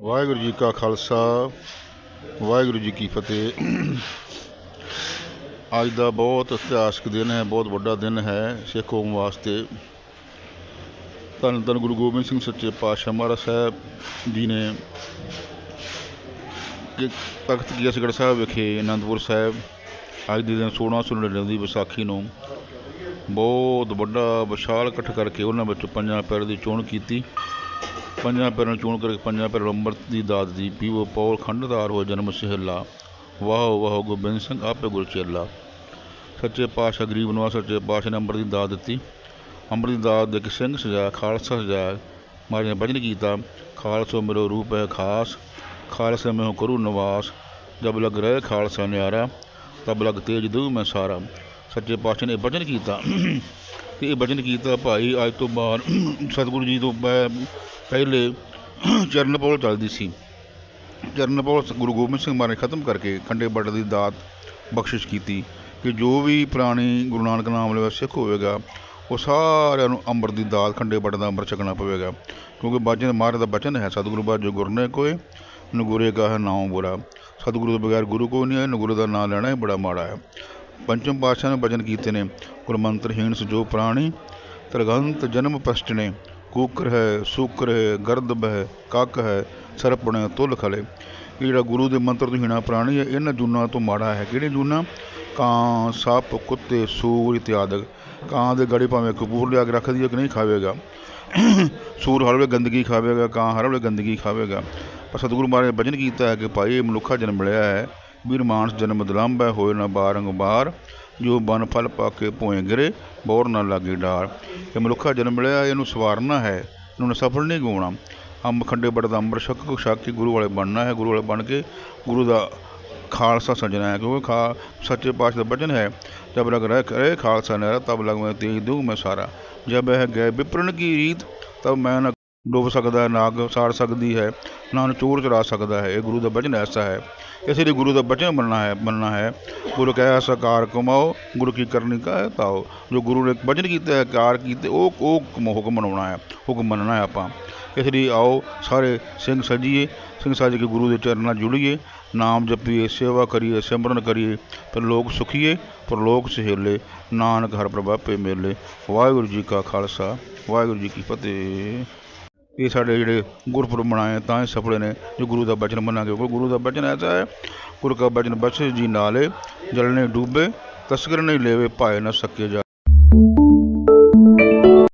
ਵਾਹਿਗੁਰੂ ਜੀ ਕਾ ਖਾਲਸਾ, ਵਾਹਿਗੁਰੂ ਜੀ ਕੀ ਫਤਿਹ। ਅੱਜ ਦਾ ਬਹੁਤ ਇਤਿਹਾਸਕ ਦਿਨ ਹੈ, ਬਹੁਤ ਵੱਡਾ ਦਿਨ ਹੈ ਸਿੱਖ ਕੌਮ ਵਾਸਤੇ। ਧੰਨ ਧੰਨ ਗੁਰੂ ਗੋਬਿੰਦ ਸਿੰਘ ਸੱਚੇ ਪਾਤਸ਼ਾਹ ਮਹਾਰਾਜ ਸਾਹਿਬ ਜੀ ਨੇ ਕਿ ਤਖਤ ਕੇਸਗੜ੍ਹ ਸਾਹਿਬ ਵਿਖੇ ਅਨੰਦਪੁਰ ਸਾਹਿਬ ਅੱਜ ਦੇ ਦਿਨ 1699 ਦੀ ਵਿਸਾਖੀ ਨੂੰ ਬਹੁਤ ਵੱਡਾ ਵਿਸ਼ਾਲ ਇਕੱਠ ਕਰਕੇ ਉਹਨਾਂ ਵਿੱਚੋਂ ਪੰਜਾਂ ਪੈਰ ਦੀ ਚੋਣ ਕੀਤੀ। ਪੰਜਾਂ ਪੈਰਾਂ ਨੂੰ ਚੋਣ ਕਰਕੇ ਪੰਜਾਂ ਪੈਰ ਨੂੰ ਅੰਮ੍ਰਿਤ ਦੀ ਦਾਤ ਦੀ ਪੀਵੋ ਪੌਲ ਖੰਡਦਾਰ ਹੋ ਜਨਮ ਸਹਿਲਾ, ਵਾਹ ਵਾਹ ਗੋਬਿੰਦ ਸਿੰਘ ਆਪੇ ਗੁਰ ਚੇਲਾ। ਸੱਚੇ ਪਾਤਸ਼ਾਹ ਗਰੀਬ ਨਵਾਜ ਸੱਚੇ ਪਾਤਸ਼ਾਹ ਨੇ ਅੰਮ੍ਰਿਤ ਦੀ ਦਾਤ ਦਿੱਤੀ। ਅੰਮ੍ਰਿਤ ਦੀ ਦਾਤ ਦੇ ਕੇ ਸਿੰਘ ਸਜਾਇਆ ਖਾਲਸਾ ਸਜਾਇਆ ਮਹਾਰਾਜ ਨੇ ਭਜਨ ਕੀਤਾ, ਖਾਲਸੋ ਮੇਰੋ ਰੂਪ ਹੈ ਖਾਸ। ਖਾਲਸਾ ਮੈਂ ਕਰੂ ਨਿਵਾਸ, ਜਬ ਲਗ ਰਹੇ ਖਾਲਸਾ ਨਿਆਰਾ, ਤਬ ਲਗ ਤੇਜ ਦੂ ਮੈਂ ਸਾਰਾ। ਸੱਚੇ ਪਾਤਸ਼ਾਹ ਨੇ ਭਜਨ ਕੀਤਾ। ਤੇ ਇਹ ਭਜਨ ਕੀਤਾ, ਭਾਈ, ਅੱਜ ਤੋਂ ਬਾਅਦ ਸਤਿਗੁਰੂ ਜੀ ਤੋਂ ਪੈ- ਪਹਿਲੇ ਚਰਨ ਪੌਲ ਚੱਲਦੀ ਸੀ। ਚਰਨ ਪੌਲ ਗੁਰੂ ਗੋਬਿੰਦ ਸਿੰਘ ਮਹਾਰਾਜ ਖਤਮ ਕਰਕੇ ਖੰਡੇ ਬੱਟ ਦੀ ਦਾਤ ਬਖਸ਼ਿਸ਼ ਕੀਤੀ ਕਿ ਜੋ ਵੀ ਪੁਰਾਣੀ ਗੁਰੂ ਨਾਨਕ ਨਾਮ ਲੈਵਾ ਸਿੱਖ ਹੋਵੇਗਾ, ਉਹ ਸਾਰਿਆਂ ਨੂੰ ਅੰਮ੍ਰਿਤ ਦੀ ਦਾਤ ਖੰਡੇ ਬੱਟ ਦਾ ਅੰਮ੍ਰਿਤ ਛਕਣਾ ਪਵੇਗਾ। ਕਿਉਂਕਿ ਬਾਜੇ ਮਹਾਰਾਜ ਦਾ ਬਚਨ ਹੈ, ਸਤਿਗੁਰੂ ਬਾਜੋ ਗੁਰ ਨੇ ਕੋਏ ਨਗੁਰੇ ਕਾ ਹੈ ਨਾਮ ਬੁਰਾ। ਸਤਿਗੁਰੂ ਤੋਂ ਬਗੈਰ ਗੁਰੂ ਕੋਈ ਨਹੀਂ ਹੈ ਨਗੁਰੂ ਦਾ ਨਾਮ ਲੈਣਾ ਹੀ ਬੜਾ ਮਾੜਾ ਹੈ। ਪੰਚਮ ਪਾਤਸ਼ਾਹ ਨੇ ਭਜਨ ਕੀਤੇ ਨੇ ਗੁਰਮੰਤਰਹੀਣ ਸੋ ਜੋ ਪ੍ਰਾਣੀ, ਤਰਗੰਤ ਜਨਮ ਪਸ਼ਟਨੇ, ਕੂਕਰ ਹੈ, ਸੂਕਰ ਹੈ ਗਰਦਬ ਹੈ ਕੱਕ ਹੈ, ਸਰਪਣੇ ਤੁਲ ਖਲੇ। ਇਹ ਜਿਹੜਾ ਗੁਰੂ ਦੇ ਮੰਤਰ ਤੋਂ ਹੀਣਾ ਪ੍ਰਾਣੀ ਹੈ, ਇਹਨਾਂ ਜੂਨਾਂ ਤੋਂ ਮਾੜਾ ਹੈ। ਕਿਹੜੇ ਜੂਨਾਂ? ਕਾਂ, ਸੱਪ, ਕੁੱਤੇ, ਸੂਰ ਇਤਿਆਦਿਕ ਕਾਂ ਦੇ ਗੜੇ ਭਾਵੇਂ ਕਪੂਰ ਲਿਆ ਕੇ ਰੱਖ ਦਈਏ ਕਿ ਨਹੀਂ ਖਾਵੇਗਾ। ਸੂਰ ਹਰ ਵੇਲੇ ਗੰਦਗੀ ਖਾਵੇਗਾ, ਕਾਂ ਹਰ ਵੇਲੇ ਗੰਦਗੀ ਖਾਵੇਗਾ। ਪਰ ਸਤਿਗੁਰੂ ਮਹਾਰਾਜ ਨੇ ਭਜਨ ਕੀਤਾ ਹੈ ਕਿ ਭਾਈ ਇਹ ਮਨੁੱਖਾ ਜਨਮ ਮਿਲਿਆ ਹੈ, ਵੀਰ ਮਾਨਸ ਜਨਮ ਦਲੰਬ ਹੈ, ਹੋਏ ਨਾ ਬਾਰੰਗ ਬਾਰ ਜੋ ਬਨ ਫਲ ਪਾ ਕੇ ਭੋਏ ਗਿਰੇ, ਬੋਰ ਨਾ ਲਾਗੇ ਡਾਰ। ਇਹ ਮਨੁੱਖਾ ਜਨਮ ਮਿਲਿਆ, ਇਹਨੂੰ ਸਵਾਰਨਾ ਹੈ, ਇਹਨੂੰ ਸਫਲ ਨਹੀਂ ਗਾਉਣਾ। ਅੰਬ ਖੰਡੇ ਬੜ ਦਾ ਅੰਮ੍ਰਿਤ ਛਕ ਕੋ ਛਕ ਕੇ ਗੁਰੂ ਵਾਲੇ ਬਣਨਾ ਹੈ, ਗੁਰੂ ਵਾਲੇ ਬਣ ਕੇ ਗੁਰੂ ਦਾ ਖਾਲਸਾ ਸਜਣਾ ਹੈ, ਕਿਉਂਕਿ ਖਾ ਸੱਚੇ ਪਾਤਸ਼ਾਹ ਦਾ ਵਚਨ ਹੈ। ਜਬ ਲਗ ਰਹਿ ਕਰੇ ਖਾਲਸਾ ਨਹਿਰਾ, ਤਬ ਲਗ ਮੈਂ ਤੇਜ ਦੂੰ ਮੈਂ ਸਾਰਾ। ਜਬ ਇਹ ਗਏ ਵਿਪਰਨ ਕੀ ਰੀਤ, ਤਬ ਮੈਂ ਨਾ ਡੁੱਬ ਸਕਦਾ, ਨਾਗ ਸਾੜ ਸਕਦੀ ਹੈ। ਨਾ ਨੂੰ ਚੋਰ ਚਰਾ ਸਕਦਾ ਹੈ, ਇਹ ਗੁਰੂ ਦਾ ਬਚਨ ਐਸਾ ਹੈ ਇਸ ਲਈ ਗੁਰੂ ਦਾ ਬਚਨ ਮੰਨਣਾ ਹੈ ਮੰਨਣਾ ਹੈ। ਗੁਰੂ ਕਹਿਆ ਸਕਾਰ ਕਮਾਓ, ਗੁਰੂ ਕੀ ਕਰਨੀ ਕਾ ਤਾਓ ਜੋ ਗੁਰੂ ਨੇ ਬਚਨ ਕੀਤਾ ਹੈ ਕਾਰ ਕੀਤੇ, ਉਹ ਉਹ ਹੁਕਮ ਮਨਾਉਣਾ ਹੈ, ਹੁਕਮ ਮੰਨਣਾ ਹੈ ਆਪਾਂ। ਇਸ ਲਈ ਆਓ, ਸਾਰੇ ਸਿੰਘ ਸਜੀਏ ਸਿੰਘ ਸਜ ਕੇ ਗੁਰੂ ਦੇ ਚਰਨਾਂ ਨਾਲ ਜੁੜੀਏ, ਨਾਮ ਜਪੀਏ, ਸੇਵਾ ਕਰੀਏ, ਸਿਮਰਨ ਕਰੀਏ ਪਰ ਲੋਕ ਸੁਖੀਏ ਪਰ ਲੋਕ ਸਹੇਲੇ, ਨਾਨਕ ਹਰ ਪ੍ਰਭਾਪੇ ਮੇਲੇ। ਵਾਹਿਗੁਰੂ ਜੀ ਕਾ ਖਾਲਸਾ, ਵਾਹਿਗੁਰੂ ਜੀ ਕੀ ਫਤਿਹ। ਇਹ ਸਾਡੇ ਜਿਹੜੇ ਗੁਰਪੁਰਬ ਮਨਾਏ ਤਾਂ ਹੀ ਸਫਲੇ ਨੇ ਜੋ ਗੁਰੂ ਦਾ ਬਚਨ ਮੰਨਾਂਗੇ ਕਿਉਂਕਿ ਗੁਰੂ ਦਾ ਬਚਨ ਐਸਾ ਹੈ, ਗੁਰੂ ਕਾ ਬਚਨ ਬਖਸ਼ ਜੀ ਨਾਲੇ, ਜਲ ਨੇ ਡੂਬੇ, ਤਸਕਰ ਨਹੀਂ ਲੈਵੇ, ਭਾਏ ਨਾ ਸਕੇ ਜਾ